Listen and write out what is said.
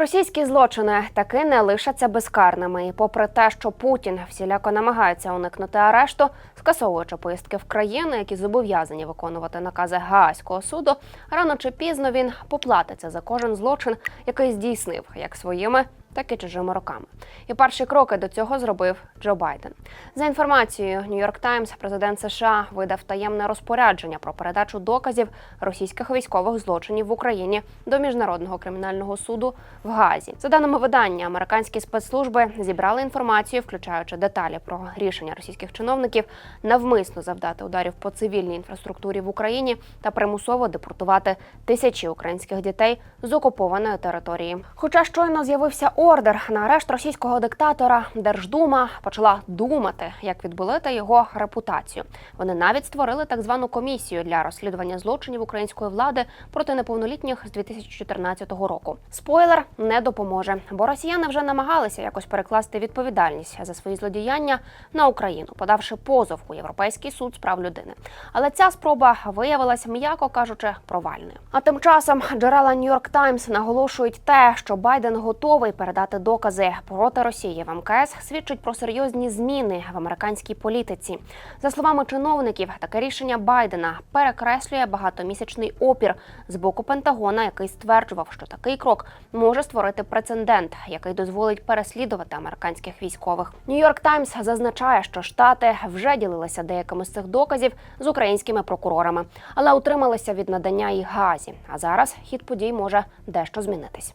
Російські злочини таки не лишаться безкарними. І попри те, що Путін всіляко намагається уникнути арешту, скасовуючи поїздки в країни, які зобов'язані виконувати накази Гаазького суду, рано чи пізно він поплатиться за кожен злочин, який здійснив як своїми. Так і чужими руками. І перші кроки до цього зробив Джо Байден. За інформацією Нью-Йорк Таймс, президент США видав таємне розпорядження про передачу доказів російських військових злочинів в Україні до міжнародного кримінального суду в Гаазі. За даними видання, американські спецслужби зібрали інформацію, включаючи деталі про рішення російських чиновників навмисно завдати ударів по цивільній інфраструктурі в Україні та примусово депортувати тисячі українських дітей з окупованої території. Хоча щойно з'явився ордер на арешт російського диктатора, Держдума почала думати, як відбилити його репутацію. Вони навіть створили так звану комісію для розслідування злочинів української влади проти неповнолітніх з 2014 року. Спойлер не допоможе, бо росіяни вже намагалися якось перекласти відповідальність за свої злодіяння на Україну, подавши позов у Європейський суд з прав людини. Але ця спроба виявилася, м'яко кажучи, провальною. А тим часом джерела Нью-Йорк Таймс наголошують те, що Байден готовий передати докази проти Росії в МКС, свідчить про серйозні зміни в американській політиці. За словами чиновників, таке рішення Байдена перекреслює багатомісячний опір з боку Пентагона, який стверджував, що такий крок може створити прецедент, який дозволить переслідувати американських військових. Нью-Йорк Таймс зазначає, що штати вже ділилися деякими з цих доказів з українськими прокурорами, але утрималися від надання їх газі. А зараз хід подій може дещо змінитись.